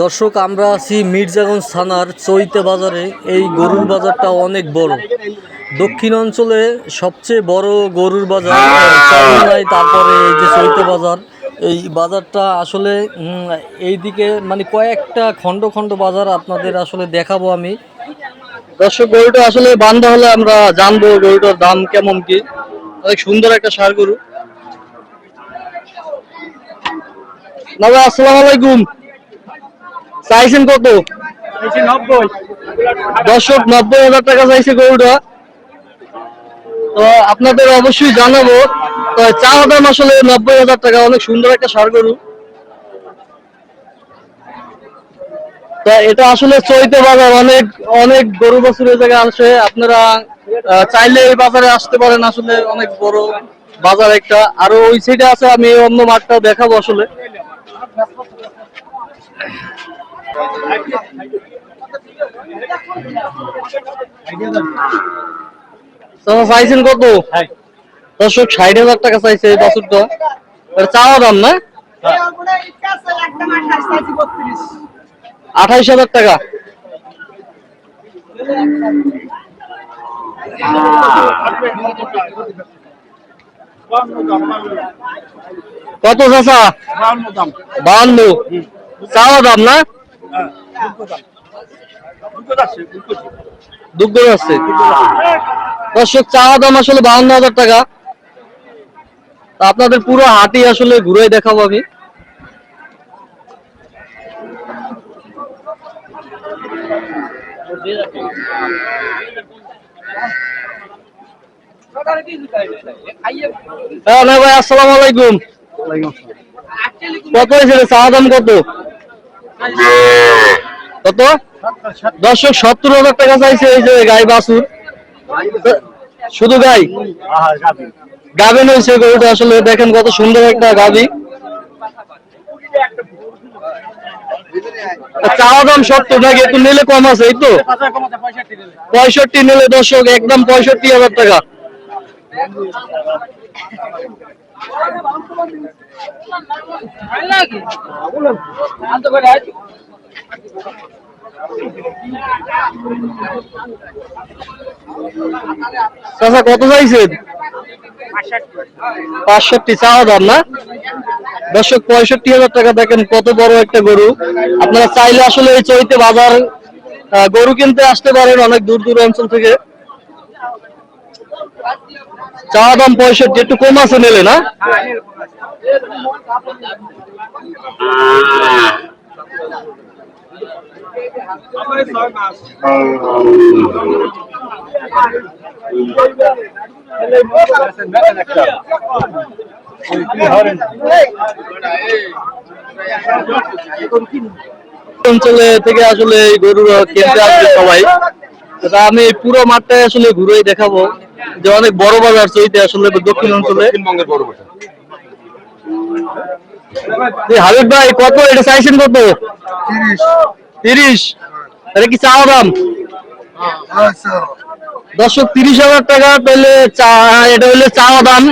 দর্শক, আমরা আছি মির্জাগঞ্জ থানার চৈতে বাজারে। এই গরুর বাজারটা অনেক বড়। দক্ষিণ অঞ্চলে সবচেয়ে বড় গরুর বাজার তারপরে এই যে চৈতে বাজার। এই বাজারটা আসলে এইদিকে মানে কয়েকটা খণ্ড খণ্ড বাজার আপনাদের আসলে দেখাবো আমি। দর্শক, গরুটা আসলে বান্ধা হলে আমরা জানব গরুটার দাম কেমন কি। অনেক সুন্দর একটা সার গরু। ভাই আসসালামু আলাইকুম। চাইছেন কত? দর্শক নব্বই হাজার টাকা চাইছে গরুটা। তো আপনাদের অবশ্যই জানাব তো চা দাম আসলে নব্বই হাজার টাকা অনেক সুন্দর একটা সার গরু। তা এটা আসলে চৈতে বাজার অনেক অনেক গরু বছর এই জায়গায় আসে আপনারা চাইলে এই বাজারে আসতে পারেন আসলে অনেক বড় বাজার একটা। আরও ওই সাইডে আছে আমি অন্য মাঠটা দেখাবো আসলে। চাইছেন কত? দর্শক ষাট হাজার টাকা চাইছে বাছুরটা। চাওয়া দাম না? আঠাইশ হাজার টাকা। কত চাচা? বাহান্ন। চাওয়া দাম না? দুগ্ধ আছে দর্শক চাওয়া দাম আসলে বাহান্ন হাজার টাকা। তা আপনাদের পুরো হাটি আসলে ঘুরে দেখাবো আমি। হ্যাঁ ভাই আসসালামু আলাইকুম। কত হয়েছিল চাওয়া দাম কত? কত? দর্শক, সত্তর হাজার টাকা চাইছে এই যে গাই বাছুর। শুধু গাই? গাভিন হয়েছে গরুটা, আসলে দেখেন কত সুন্দর একটা গাভি। চাওয়া দাম সত্তর নাকি একটু নিলে কম আছে, এই তো? পঁয়ষট্টি নিলে দর্শক, একদম পঁয়ষট্টি হাজার টাকা। চাচা কত চাইছেন? পাঁচষট্টি। চাওয়া দাম না? দর্শক পঁয়ষট্টি হাজার টাকা দেখেন কত বড় একটা গরু। আপনারা চাইলে আসলে এই চৈতে বাজার গরু কিনতে আসতে পারেন অনেক দূর দূর অঞ্চল থেকে। চাওয়া দাম পঁয়ষট্টি, একটু কম আছে নিলে, না? অঞ্চলে থেকে আসলে গরু কিনতে আসবে সবাই। আমি পুরো মাঠটা আসলে ঘুরে দেখাবো। যে অনেক বড় বাজার চৈতে আসলে দক্ষিণ অঞ্চলে। দক্ষিণবঙ্গের বড় বাজার। হাবিব ভাই কত? এটা চাইছেন কত? তিরিশ। এটা কি চাওয়া দাম? দর্শক তিরিশ হাজার টাকা পেলে চা- এটা হলে চাওয়া দাম।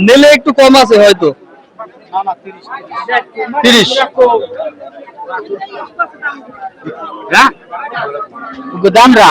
নিলে একটু কম আছে হয়তো। তিরিশ। হ্যাঁ? দাম রা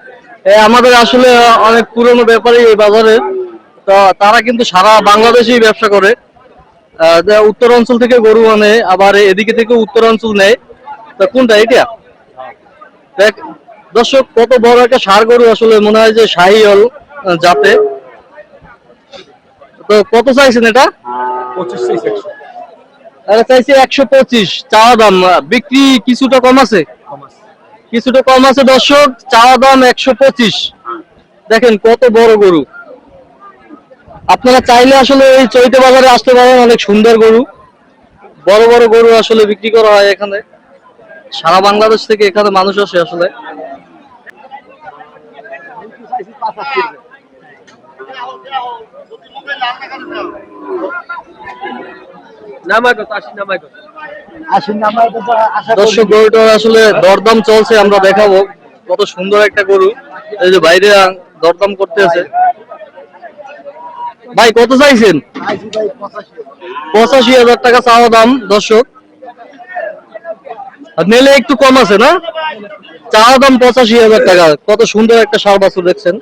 আমাদের আসলে অনেক পুরনো ব্যাপারী এই বাজারে। তো তারা কিন্তু সারা বাংলাদেশেই ব্যবসা করে। উত্তর অঞ্চল থেকে গরু আনে আবার এদিকে থেকে উত্তর অঞ্চল নেয়। তা কোনটা এটা দেখ দর্শক কত বড় একটা সার গরু আসলে মনে হয় যে শাহি হল যাতে তো কত চাইছেন এটা? চাইছে একশো। পঁচিশ চাওয়া দাম। বিক্রি কিছুটা কম আছে? কম আছে। কিছুটা কম আছে দর্শক, চাওয়া দাম একশো পঁচিশ। দেখেন কত বড় গরু। আপনারা চাইলে আসলে এই চৈতে বাজারে আসতে পারেন, অনেক সুন্দর গরু। বড় বড় গরু আসলে বিক্রি করা হয় এখানে। সারা বাংলাদেশ থেকে এখানে মানুষ আসে আসলে। নামাই আসুন নাম্বার আশা দর্শক গরুটার আসলে দরদাম চলছে আমরা দেখাবো। কত সুন্দর একটা গরু। এই যে বাইরে দরদাম করতে আছে ভাই কত চাইছেন? পঁচাশি হাজার টাকা চাওয়া দাম দর্শক। আর নিলে একটু কম আছে না? চাওয়া দাম পঁচাশি হাজার টাকা। কত সুন্দর একটা সার বাছুর দেখছেন।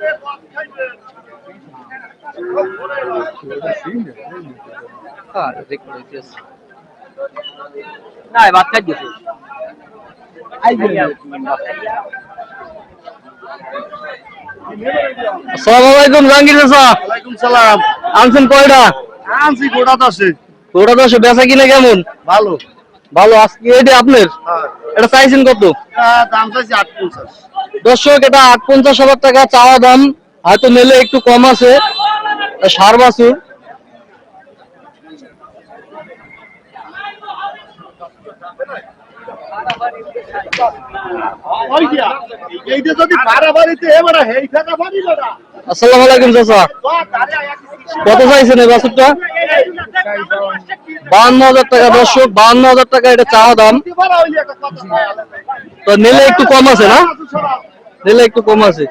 না বাদ খাই দিছে আসসালামু আলাইকুম জাহাঙ্গীর চাচা ওয়ালাইকুম সালাম। আনছেন কয়টা? আনছি গোটা দশে। ওটা দশে বেচা কিনে কেমন? ভালো। ভালো আজকে এটা আপনার? হ্যাঁ। এটা চাইছেন কত? আহ, দাম চাইছি আট পঞ্চাশ দর্শক এটা আট পঞ্চাশ হাজার টাকা চাওয়া দাম। হয়তো নিলে একটু কম আছে। সার বাছুর ওই দিয়া এইটা যদি বাড়াবাড়িতে এবারে হেই থাকা পারি না আসসালামু আলাইকুম চাচা। কত চাইছেন এই বাছুরটা? বাহান্ন হাজার টাকা দর্শক বাহান্ন হাজার টাকা এটা চাওয়া দাম। তো নিলে একটু কম আছে না? নিলে একটু কম আছে।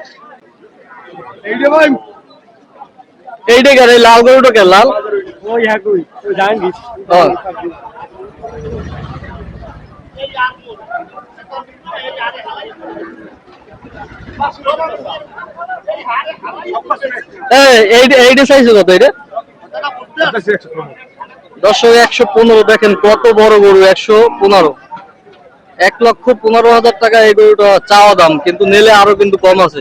এইটা কে লাল গরুটা কে লাল? ওই হ্যাঁ কই ওই জাহাঙ্গীর হ্যাঁ। এই, একশো পনেরো দেখেন কত বড় একশো পনেরো। এক লক্ষ পনেরো হাজার টাকা এই গরুটা চাওয়া দাম, কিন্তু নিলে আরও কিন্তু কম আছে।